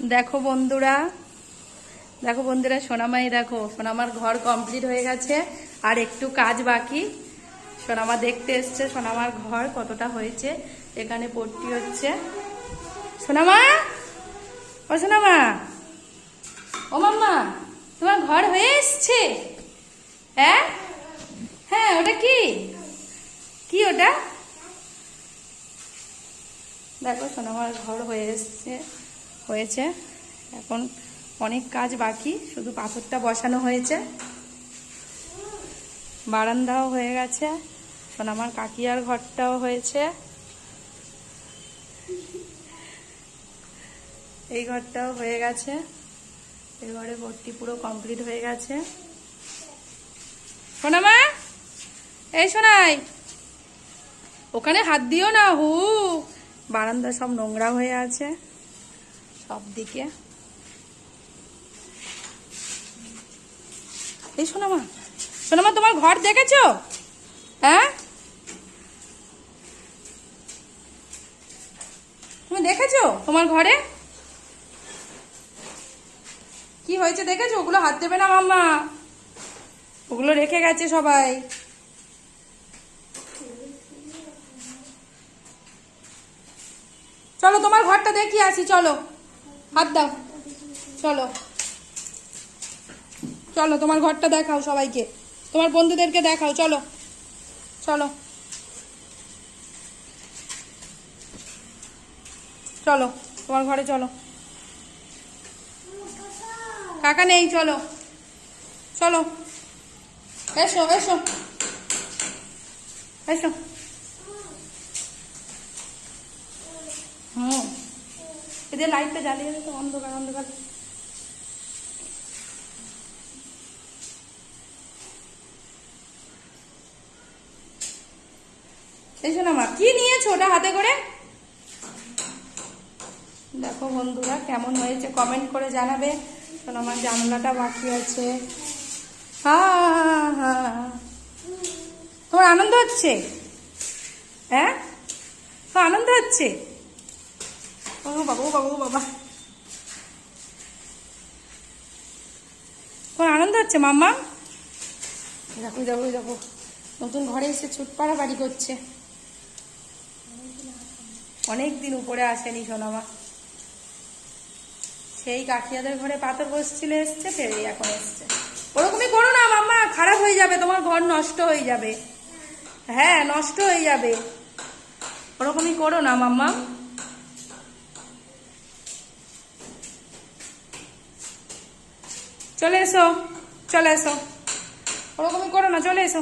দেখো বন্ধুরা দেখো বন্ধুরা, সোনামাই, দেখো, সোনামার ঘর কমপ্লিট হয়ে গেছে, আর একটু কাজ বাকি। সোনামা দেখতে এসছে, সোনামার ঘর কতটা হয়েছে, এখানে পট্টি হচ্ছে। সোনামা, ও সোনামা, ও মাম্মা, তোমার ঘর হয়ে এসছে? হ্যাঁ? হ্যাঁ ওটা কি? কি ওটা? দেখো, সোনামার ঘর হয়ে এসছে। হয়েছে। এখন অনেক কাজ বাকি, শুধু পাথরটা বসানো হয়েছে। বারান্দাও হয়ে গেছে। সোনামার কাকিয়ার ঘরটাও হয়েছে। এই ঘরটাও হয়ে গেছে। এই ঘরে ভর্তি পুরো কমপ্লিট হয়ে গেছে। সোনামা! এই সোনাই! ওখানে হাত দিও না হু। বারান্দা সব নোংরা হয়ে আছে। সব দিকে এই সোনামা সোনামা, তোমার ঘর দেখেছ? হ্যাঁ? তুমি দেখেছ তোমার ঘরে? কি হয়েছে দেখেছ? ওগুলো হাত দেবে না মাম্মা। ওগুলো রেখে গেছে সবাই। চলো, তোমার ঘরটা দেখি, আসি, চলো। হাত দাও। চলো। চলো, তোমার ঘরটা দেখাও সবাইকে। তোমার বন্ধুদেরকে দেখাও, চলো। চলো। চলো, তোমার ঘরে চলো। কাকা নেই, চলো। চলো। এসো এসো। এসো। এদের লাইটটা জ্বালিয়ে দে তো অন্ধকার অন্ধকার। এই শোনো মা, কি নিয়েছো ওটা হাতে করে? দেখো বন্ধুরা কেমন হয়েছে কমেন্ট করে জানাবে। শোনো আমার জানলাটা বাকি আছে। তোমার আনন্দ হচ্ছে? হ্যাঁ? তো আনন্দ হচ্ছে? ও বাবা ও বাবা ও বাবা তোমার আনন্দ হচ্ছে মাম্মা? দেখো দেখো দেখো। নতুন ঘরে এসে ছুটপাড়া বাড়ি করছে। অনেক দিন উপরে আসেনি সোনামা সেই কাকিয়াদের ঘরে পাথর বসছিল এসছে ফেরেই এখন এসছে। ওরকমই করো না মাম্মা খারাপ হয়ে যাবে তোমার ঘর নষ্ট হয়ে যাবে। হ্যাঁ নষ্ট হয়ে যাবে। ওরকমই করো না মাম্মা। চলে এসো চলে এসো। ওরকমই করো না চলে এসো।